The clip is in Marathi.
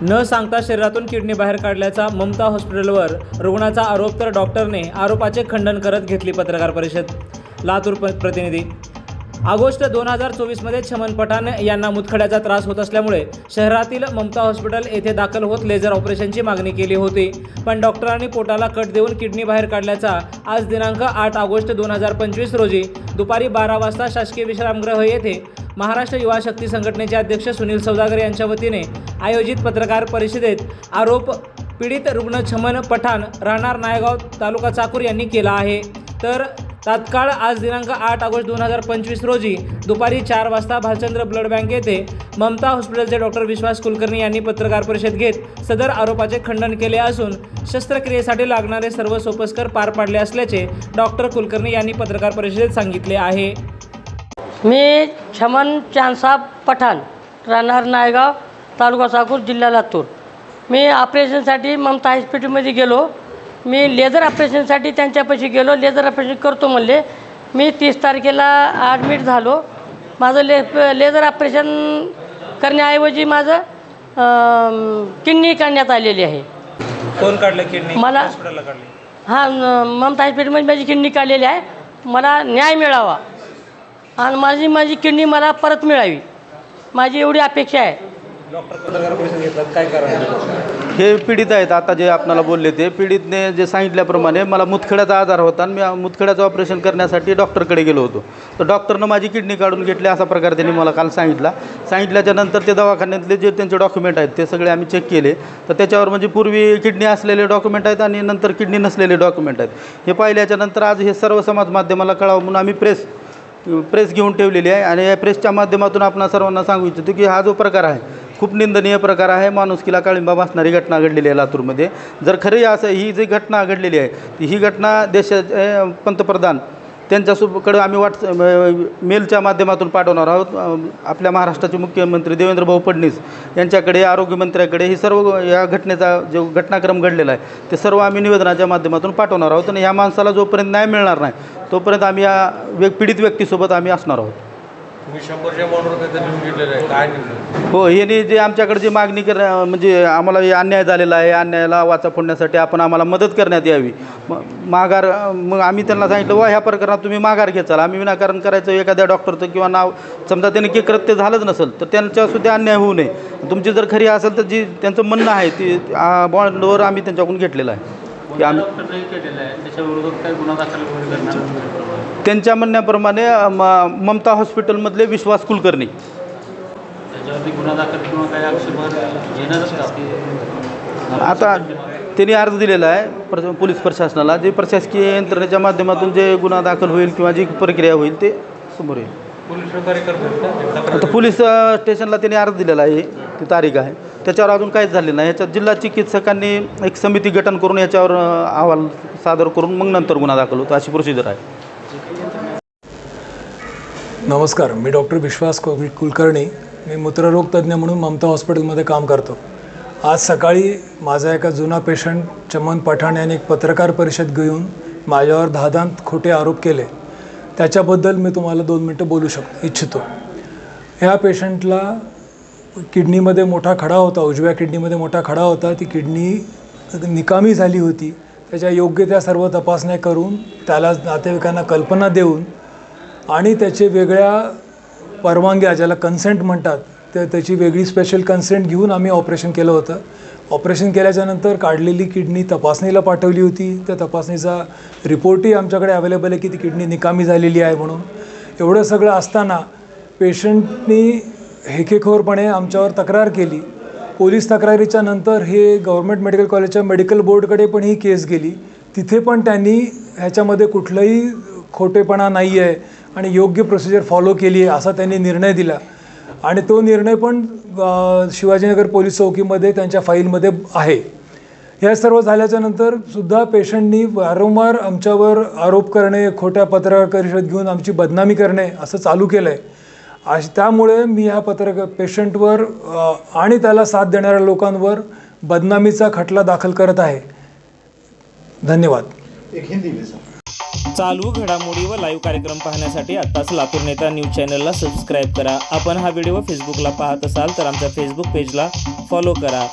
न सांगता शरीरातून किडनी बाहेर काढल्याचा ममता हॉस्पिटलवर रुग्णाचा आरोप तर डॉक्टरने आरोपाचे खंडन करत घेतली पत्रकार परिषद. लातूर प्रतिनिधी. ऑगस्ट दोन हजार चोवीसमध्ये छमन पठाण यांना मुतखड्याचा त्रास होत असल्यामुळे शहरातील ममता हॉस्पिटल येथे दाखल होत लेझर ऑपरेशनची मागणी केली होती. पण डॉक्टरांनी पोटाला कट देऊन किडनी बाहेर काढल्याचा आज दिनांक आठ ऑगस्ट दोन हजार पंचवीस रोजी दुपारी बारा वाजता शासकीय विश्रामगृह येथे महाराष्ट्र युवा शक्ती संघटनेचे अध्यक्ष सुनील सौदागर यांच्या वतीने आयोजित पत्रकार परिषदेत आरोप पीडित रुग्ण छमन पठाण राहणार नायगाव तालुका चाकूर यांनी केला आहे. तर तात्काळ आज दिनांक आठ ऑगस्ट दोन हजार पंचवीस रोजी दुपारी चार वाजता भालचंद्र ब्लड बँक येथे ममता हॉस्पिटलचे डॉक्टर विश्वास कुलकर्णी यांनी पत्रकार परिषद घेत सदर आरोपाचे खंडन केले असून शस्त्रक्रियेसाठी लागणारे सर्व सोपस्कर पार पाडले असल्याचे डॉक्टर कुलकर्णी यांनी पत्रकार परिषदेत सांगितले आहे. मी छमन चांदसाब पठाण राहणार नायगाव तालुका साकूर जिल्हा लातूर. मी ऑपरेशनसाठी ममता हॉस्पिटलमध्ये गेलो. मी लेझर ऑपरेशनसाठी त्यांच्यापाशी गेलो. लेझर ऑपरेशन करतो म्हणले. मी तीस तारखेला ॲडमिट झालो. माझं ले लेझर ऑपरेशन करण्याऐवजी माझं किडनी काढण्यात आलेली आहे. कोण काढलं किडनी? मला- हॉस्पिटलला काढली? हां ममता हॉस्पिटलमध्ये माझी किडनी काढलेली आहे. मला न्याय मिळावा. आणि माझी माझी किडनी मला परत मिळावी. माझी एवढी अपेक्षा आहे. डॉक्टर पत्रकार परिषद घेतलं काय कारण हे पीडित आहेत आता जे आपणाला बोलले ते. पीडितने जे सांगितल्याप्रमाणे मला मुतखड्याचा आजार होता आणि मी मुतखड्याचं ऑपरेशन करण्यासाठी डॉक्टरकडे गेलो होतो. तर डॉक्टरनं माझी किडनी काढून घेतली असा प्रकार त्यांनी मला काल सांगितला. सांगितल्याच्या नंतर ते दवाखान्यातले जे त्यांचे डॉक्युमेंट आहेत ते सगळे आम्ही चेक केले. तर त्याच्यावर म्हणजे पूर्वी किडनी असलेले डॉक्युमेंट आहेत आणि नंतर किडनी नसलेले डॉक्युमेंट आहेत. हे पाहिल्याच्या नंतर आज हे सर्व समाज माध्यमाला कळावं म्हणून आम्ही प्रेस प्रेस घेऊन ठेवलेली आहे आणि या प्रेसच्या माध्यमातून आपण सर्वांना सांगू इच्छितो की हा जो प्रकार आहे खूप निंदनीय प्रकार आहे. माणुसकीला काळिंबा बसणारी घटना घडलेली आहे लातूरमध्ये. जर खरी असं ही जी घटना घडलेली आहे ही घटना देशाचे पंतप्रधान त्यांच्यासोबतकडं आम्ही वाट मेलच्या माध्यमातून पाठवणार आहोत. आपल्या महाराष्ट्राचे मुख्यमंत्री देवेंद्र भाऊ फडणीस यांच्याकडे आरोग्यमंत्र्याकडे ही सर्व या घटनेचा जो घटनाक्रम घडलेला आहे ते सर्व आम्ही निवेदनाच्या माध्यमातून पाठवणार आहोत आणि ह्या माणसाला जोपर्यंत न्याय मिळणार नाही तोपर्यंत आम्ही या व्य पीडित व्यक्तीसोबत आम्ही असणार आहोत. तुम्ही शंभरच्या अमाऊंटवर काहीतरी लिहून घेतलेलं आहे. काय नेमकं हो यांनी जे आमच्याकडे जी मागणी कर म्हणजे आम्हाला हे अन्याय झालेला आहे अन्यायाला वाचा फोडण्यासाठी आपण आम्हाला मदत करण्यात यावी. म- माघार मग आम्ही त्यांना सांगितलं वा ह्या प्रकरणात तुम्ही माघार घेचाल आम्ही विनाकारण करायचं एखाद्या डॉक्टरचं किंवा नाव समजा त्यांनी की कृत्य झालंच नसेल तर त्यांच्यासुद्धा अन्याय होऊ नये. तुमची जर खरी असेल तर जी त्यांचं म्हणणं आहे ती बॉन्डवर आम्ही त्यांच्याकडून घेतलेलं आहे. की आम्ही त्यांच्या म्हणण्याप्रमाणे म- ममता हॉस्पिटलमधले विश्वास कुलकर्णी. आता त्यांनी अर्ज दिलेला आहे प्र पोलीस प्रशासनाला जे प्रशासकीय यंत्रणेच्या माध्यमातून जे गुन्हा दाखल होईल किंवा जी प्रक्रिया होईल ते समोर येईल. आता पोलीस स्टेशनला त्यांनी अर्ज दिलेला आहे ती तारीख आहे. त्याच्यावर अजून काहीच झालेलं नाही. याच्यात जिल्हा चिकित्सकांनी एक समिती गठन करून याच्यावर अहवाल सादर करून मग नंतर गुन्हा दाखल होतो. अशी प्रोसिजर आहे. नमस्कार. मी डॉक्टर विश्वास को कुलकर्णी. मी मूत्ररोग तज्ज्ञ म्हणून ममता हॉस्पिटलमध्ये काम करतो. आज सकाळी माझा एका जुना पेशंट चमन पठाण यांनी एक पत्रकार परिषद घेऊन माझ्यावर धादांत खोटे आरोप केले. त्याच्याबद्दल मी तुम्हाला दोन मिनटं बोलू शक इच्छितो. ह्या पेशंटला किडनीमध्ये मोठा खडा होता उजव्या किडनीमध्ये मोठा खडा होता ती किडनी निकामी झाली होती. त्याच्या योग्य त्या सर्व तपासण्या करून त्याला नातेवाईकांना कल्पना देऊन आणि त्याचे वेगळ्या परवानग्या ज्याला कन्सेंट म्हणतात तर त्याची वेगळी स्पेशल कन्सेंट घेऊन आम्ही ऑपरेशन केलं होतं. ऑपरेशन केल्याच्यानंतर काढलेली किडनी तपासणीला पाठवली होती. त्या तपासणीचा रिपोर्टही आमच्याकडे अवेलेबल आहे की ती किडनी निकामी झालेली आहे म्हणून. एवढं सगळं असताना पेशंटनी हेकेखोरपणे आमच्यावर तक्रार केली. पोलीस तक्रारीच्या नंतर हे गव्हर्मेंट मेडिकल कॉलेजच्या मेडिकल बोर्डकडे पण ही केस गेली. तिथे पण त्यांनी ह्याच्यामध्ये कुठलंही खोटेपणा नाही आहे आणि योग्य प्रोसिजर फॉलो केली आहे असा त्यांनी निर्णय दिला. आणि तो निर्णय पण शिवाजीनगर पोलीस चौकीमध्ये त्यांच्या फाईलमध्ये आहे. या सर्व झाल्याच्यानंतर सुद्धा पेशंटनी वारंवार आमच्यावर आरोप करणे खोट्या पत्रकार परिषद घेऊन आमची बदनामी करणे असं चालू केलं आहे अश त्यामुळे मी ह्या पत्रक पेशंटवर आणि त्याला साथ देणाऱ्या लोकांवर बदनामीचा खटला दाखल करत आहे. धन्यवाद. चालू घडामोडी व लाईव्ह कार्यक्रम पाहण्यासाठी आत्ताच लातूर नेता न्यूज चॅनलला सबस्क्राईब करा. आपण हा व्हिडिओ फेसबुकला पाहत असाल तर आमच्या फेसबुक पेजला फॉलो करा.